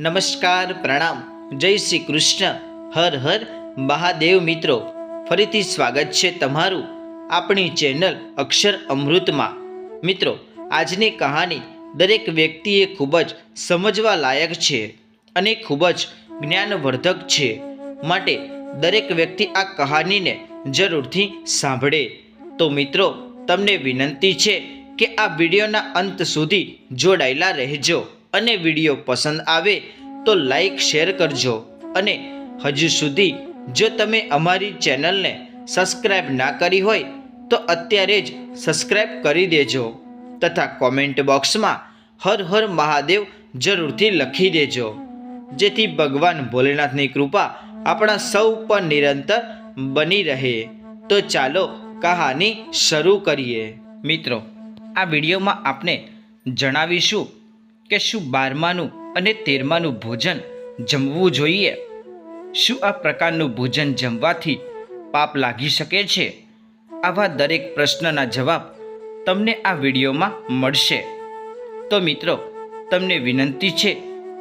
નમસ્કાર, પ્રણામ. જય શ્રી કૃષ્ણ. હર હર, મહાદેવ મિત્રો. ફરીથી સ્વાગત છે તમારું આપણી ચેનલ અક્ષર અમૃતમાં. મિત્રો, આજની કહાની દરેક વ્યક્તિએ ખૂબ જ સમજવા લાયક છે અને ખૂબ જ જ્ઞાનવર્ધક છે. માટે દરેક વ્યક્તિ આ કહાનીને જરૂરથી સાંભળે. તો મિત્રો, તમને વિનંતી છે કે આ વિડીયોના અંત સુધી જોડાયેલા રહેજો. અને વીડિયો પસંદ આવે તો લાઈક શેર કરજો. અને હજુ સુધી જો તમે અમારી ચેનલને સબસ્ક્રાઈબ ના કરી હોય તો અત્યારે જ સબસ્ક્રાઈબ કરી દેજો. તથા કોમેન્ટ બોક્સમાં હર હર મહાદેવ જરૂરથી લખી દેજો. જેથી ભગવાન ભોલેનાથની કૃપા આપણા સૌ પર નિરંતર બની રહે. તો ચાલો કહાની શરૂ કરીએ. મિત્રો, આ વિડીયોમાં આપણે જણાવીશું કે શું બારમાનું અને તેરમાનું ભોજન જમવું જોઈએ? શું આ પ્રકારનું ભોજન જમવાથી પાપ લાગી શકે છે? આવા દરેક પ્રશ્નના જવાબ તમને આ વિડીયોમાં મળશે. તો મિત્રો, તમને વિનંતી છે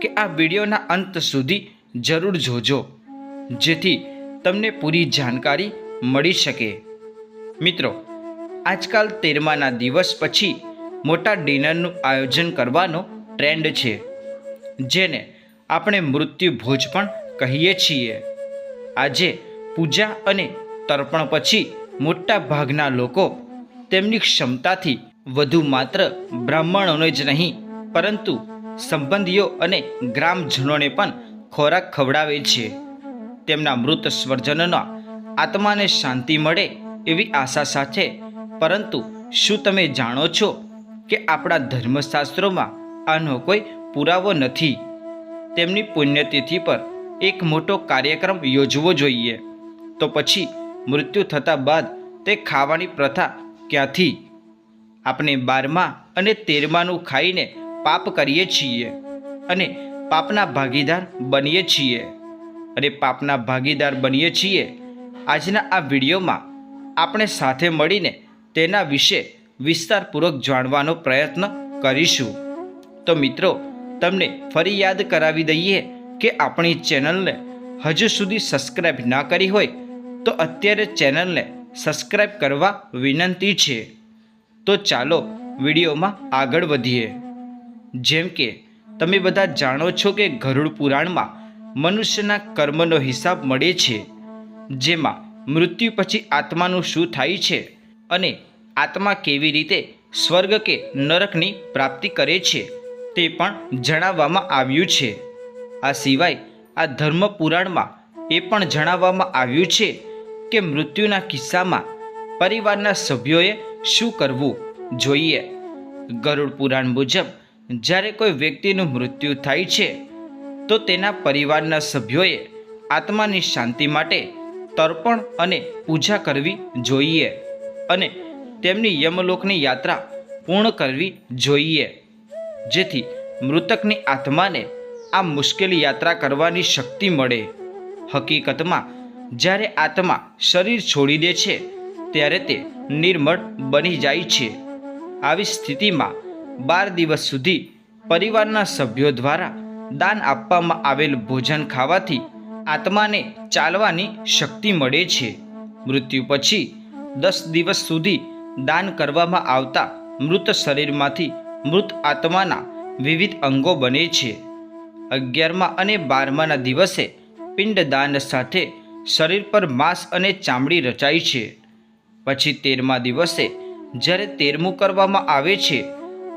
કે આ વિડીયોના અંત સુધી જરૂર જોજો, જેથી તમને પૂરી જાણકારી મળી શકે. મિત્રો, આજકાલ તેરમાના દિવસ પછી મોટા ડિનરનું આયોજન કરવાનો ટ્રેન્ડ છે, જેને આપણે મૃત્યુ ભોજ પણ કહીએ છીએ. આજે પૂજા અને તર્પણ પછી મોટા ભાગના લોકો તેમની ક્ષમતાથી વધુ માત્ર બ્રાહ્મણોને જ નહીં, પરંતુ સંબંધીઓ અને ગ્રામજનોને પણ ખોરાક ખવડાવે છે. તેમના મૃત સ્વર્જનના આત્માને શાંતિ મળે એવી આશા સાથે, પરંતુ શું તમે જાણો છો કે આપણા ધર્મશાસ્ત્રોમાં આનો કોઈ પુરાવો નથી. તેમની પુણ્યતિથિ પર એક મોટો કાર્યક્રમ યોજવો જોઈએ. તો પછી મૃત્યુ થતાં બાદ તે ખાવાની પ્રથા ક્યાંથી? આપણે બારમા અને તેરમાનું ખાઈને પાપ કરીએ છીએ અને પાપના ભાગીદાર બનીએ છીએ. અને પાપના ભાગીદાર બનીએ છીએ. આજના આ વિડીયોમાં આપણે સાથે મળીને તેના વિશે વિસ્તારપૂર્વક જાણવાનો પ્રયત્ન કરીશું. તો મિત્રો, તમને ફરી યાદ કરાવી દઈએ કે આપણી ચેનલને હજુ સુધી સબસ્ક્રાઈબ ના કરી હોય, તો અત્યારે ચેનલને સબસ્ક્રાઈબ કરવા વિનંતી છે. તો ચાલો વિડીયોમાં આગળ વધીએ. જેમ કે, તમે બધા જાણો છો કે ગરુડ પુરાણમાં મનુષ્યના કર્મનો હિસાબ મળે છે, જેમાં મૃત્યુ પછી આત્માનું શું થાય છે અને આત્મા કેવી રીતે સ્વર્ગ કે નરકની પ્રાપ્તિ કરે છે. તે પણ જણાવવામાં આવ્યું છે. આ સિવાય આ ધર્મ પુરાણમાં એ પણ જણાવવામાં આવ્યું છે કે મૃત્યુના કિસ્સામાં પરિવારના સભ્યોએ શું કરવું જોઈએ? ગરુડ પુરાણ મુજબ, જ્યારે કોઈ વ્યક્તિનું મૃત્યુ થાય છે, તો તેના પરિવારના સભ્યોએ આત્માની શાંતિ માટે તર્પણ અને પૂજા કરવી જોઈએ અને તેમની યમલોકની યાત્રા પૂર્ણ કરવી જોઈએ. જેથી મૃતકની આત્માને આ મુશ્કેલ યાત્રા કરવાની શક્તિ મળે. હકીકતમાં, જ્યારે આત્મા શરીર છોડી દે છે, ત્યારે તે નિર્મળ બની જાય છે. આવી સ્થિતિમાં બાર દિવસ સુધી પરિવારના સભ્યો દ્વારા દાન આપવામાં આવેલ ભોજન ખાવાથી આત્માને ચાલવાની શક્તિ મળે છે. મૃત્યુ પછી દસ દિવસ સુધી દાન કરવામાં આવતા મૃત શરીરમાંથી મૃત આત્માના વિવિધ અંગો બને છે. અગિયારમા અને બારમાના દિવસે પિંડદાન સાથે શરીર પર માંસ અને ચામડી રચાય છે. પછી તેરમા દિવસે જ્યારે તેરમું કરવામાં આવે છે,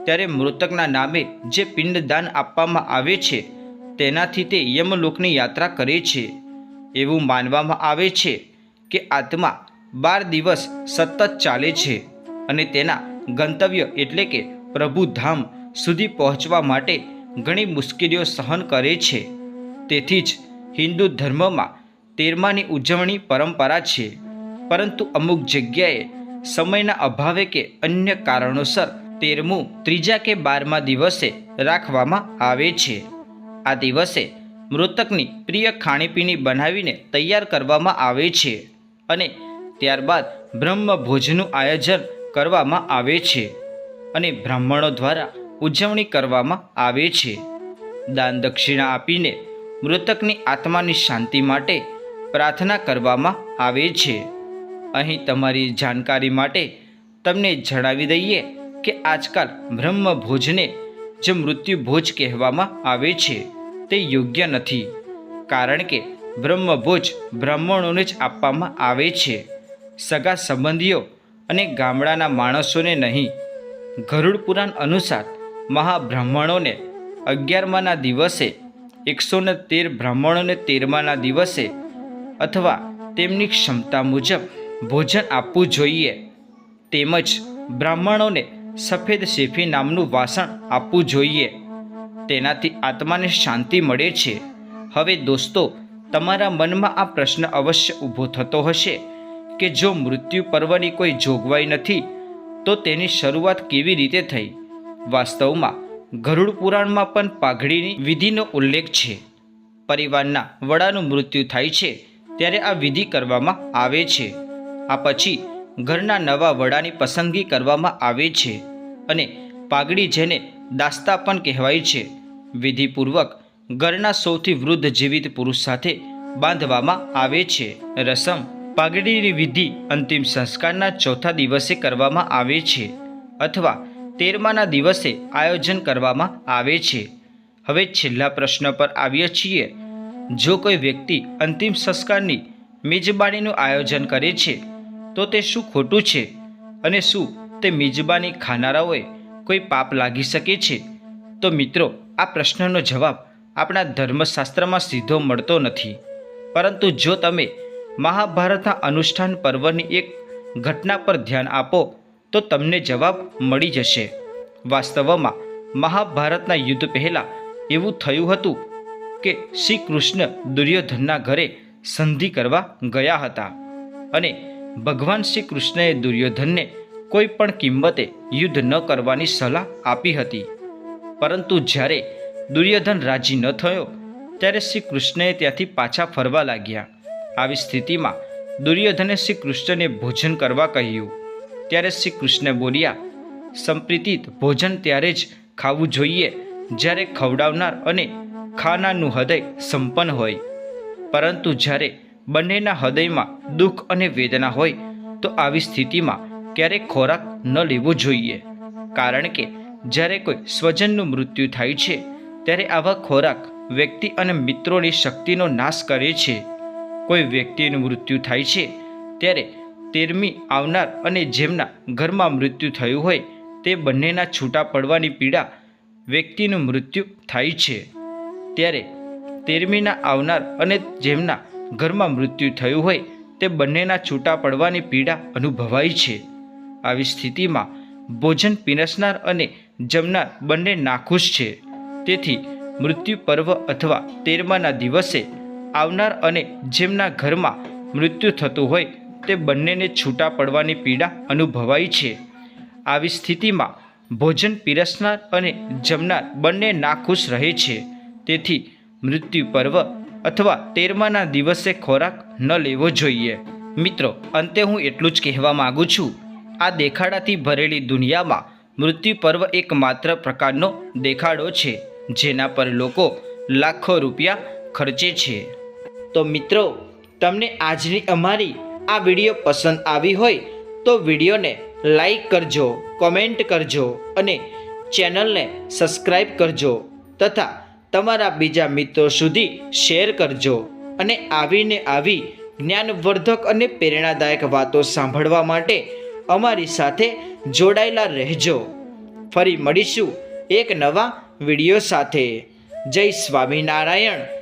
ત્યારે મૃતકના નામે જે પિંડદાન આપવામાં આવે છે, તેનાથી તે યમલોકની યાત્રા કરે છે. એવું માનવામાં આવે છે કે આત્મા બાર દિવસ સતત ચાલે છે અને તેના ગંતવ્ય એટલે કે પ્રભુધામ સુધી પહોંચવા માટે ઘણી મુશ્કેલીઓ સહન કરે છે. તેથી જ હિન્દુ ધર્મમાં તેરમાની ઉજવણી પરંપરા છે. પરંતુ અમુક જગ્યાએ સમયના અભાવે કે અન્ય કારણોસર તેરમું ત્રીજા કે બારમા દિવસે રાખવામાં આવે છે. આ દિવસે મૃતકની પ્રિય ખાણીપીણી બનાવીને તૈયાર કરવામાં આવે છે અને ત્યારબાદ બ્રહ્મ ભોજનું આયોજન કરવામાં આવે છે. અને બ્રાહ્મણો દ્વારા ઉજવણી કરવામાં આવે છે. દાન દક્ષિણા આપીને મૃતકની આત્માની શાંતિ માટે પ્રાર્થના કરવામાં આવે છે. અહીં તમારી જાણકારી માટે તમને જણાવી દઈએ કે આજકાલ બ્રહ્મભોજને જે મૃત્યુભોજ કહેવામાં આવે છે. તે યોગ્ય નથી, કારણ કે બ્રહ્મભોજ બ્રાહ્મણોને જ આપવામાં આવે છે. સગા સંબંધીઓ અને ગામડાના માણસોને નહીં ગરુડ પુરાણ અનુસાર મહાબ્રાહ્મણોને અગિયારમાના દિવસે એકસો ને તેર બ્રાહ્મણોને તેરમાના દિવસે અથવા તેમની ક્ષમતા મુજબ ભોજન આપવું જોઈએ. તેમજ બ્રાહ્મણોને સફેદ શેફી નામનું વાસણ આપવું જોઈએ. તેનાથી આત્માને શાંતિ મળે છે. હવે દોસ્તો, તમારા મનમાં આ પ્રશ્ન અવશ્ય ઊભો થતો હશે કે જો મૃત્યુ પર્વની કોઈ જોગવાઈ નથી તો તેની શરૂઆત કેવી રીતે થઈ? વાસ્તવમાં, ગરુડ પુરાણમાં પણ પાઘડીની વિધિનો ઉલ્લેખ છે. પરિવારના વડાનું મૃત્યુ થાય છે ત્યારે આ વિધિ કરવામાં આવે છે. આ પછી, ઘરના નવા વડાની પસંદગી કરવામાં આવે છે અને પાઘડી જેને દાસ્તા પણ કહેવાય છે, વિધિપૂર્વક ઘરના સૌથી વૃદ્ધ જીવિત પુરુષ સાથે બાંધવામાં આવે છે. રસમ પાઘડીની વિધિ અંતિમ સંસ્કારના ચોથા દિવસે કરવામાં આવે છે અથવા તેરમાના દિવસે આયોજન કરવામાં આવે છે. હવે છેલ્લા પ્રશ્ન પર આવીએ છીએ. જો કોઈ વ્યક્તિ અંતિમ સંસ્કારની મેજબાનીનું આયોજન કરે છે, તો તે શું ખોટું છે અને શું તે મિજબાની ખાનારાઓએ કોઈ પાપ લાગી શકે છે? તો મિત્રો, આ પ્રશ્નનો જવાબ આપણા ધર્મશાસ્ત્રમાં સીધો મળતો નથી. પરંતુ જો તમે મહાભારતના અનુષ્ઠાન પર્વની એક ઘટના પર ધ્યાન આપો તો તમને જવાબ મળી જશે. વાસ્તવમાં મહાભારતના યુદ્ધ પહેલાં એવું થયું હતું કે શ્રી કૃષ્ણ દુર્યોધનના ઘરે સંધિ કરવા ગયા હતા અને ભગવાન શ્રી કૃષ્ણએ દુર્યોધનને કોઈ પણ કિંમતે યુદ્ધ ન કરવાની સલાહ આપી હતી. પરંતુ જ્યારે દુર્યોધન રાજી ન થયો, ત્યારે શ્રી કૃષ્ણએ ત્યાંથી પાછા ફરવા લાગ્યા. આવી સ્થિતિમાં દુર્યોધને શ્રી કૃષ્ણને ભોજન કરવા કહ્યું. ત્યારે શ્રી કૃષ્ણ બોલ્યા, સંપ્રીતિત ભોજન ત્યારે જ ખાવું જોઈએ જ્યારે ખવડાવનાર અને ખાનારનું હૃદય સંપન્ન હોય. પરંતુ જ્યારે બંનેના હૃદયમાં દુઃખ અને વેદના હોય, તો આવી સ્થિતિમાં ક્યારેક ખોરાક ન લેવો જોઈએ. કારણ કે જ્યારે કોઈ સ્વજનનું મૃત્યુ થાય છે, ત્યારે આવા ખોરાક વ્યક્તિ અને મિત્રોની શક્તિનો નાશ કરે છે. કોઈ વ્યક્તિનું મૃત્યુ થાય છે, ત્યારે તેરમી આવનાર અને જેમના ઘરમાં મૃત્યુ થયું હોય, તે બંનેના છૂટા પડવાની પીડા વ્યક્તિનું મૃત્યુ થાય છે. ત્યારે તેરમીના આવનાર અને જેમના ઘરમાં મૃત્યુ થયું હોય, તે બંનેના છૂટા પડવાની પીડા અનુભવાય છે. આવી સ્થિતિમાં ભોજન પીરસનાર અને જમનાર બંને નાખુશ છે. તેથી મૃત્યુ પર્વ અથવા તેરમાના દિવસે આવનાર અને જેમના ઘરમાં મૃત્યુ થતું હોય તે બંનેને છૂટા પડવાની પીડા અનુભવાય છે. આવી સ્થિતિમાં ભોજન પીરસનાર અને જમનાર બંને નાખુશ રહે છે. તેથી મૃત્યુ પર્વ અથવા તેરમાના દિવસે ખોરાક ન લેવો જોઈએ. મિત્રો, અંતે હું એટલું જ કહેવા માગું છું. આ દેખાડાથી ભરેલી દુનિયામાં મૃત્યુ પર્વ એક માત્ર પ્રકારનો દેખાડો છે, જેના પર લોકો લાખો રૂપિયા ખર્ચે છે. તો મિત્રો, તમને આજની અમારી આ વીડિયો પસંદ આવી હોય તો વિડીયોને લાઈક કરજો, કોમેન્ટ કરજો અને ચેનલને સબસ્ક્રાઈબ કરજો તથા તમારા બીજા મિત્રો સુધી શેર કરજો અને આવીને આવી જ્ઞાનવર્ધક અને પ્રેરણાદાયક વાતો સાંભળવા માટે અમારી સાથે જોડાયેલા રહેજો. ફરી મળીશું એક નવા વીડિયો સાથે. જય સ્વામિનારાયણ.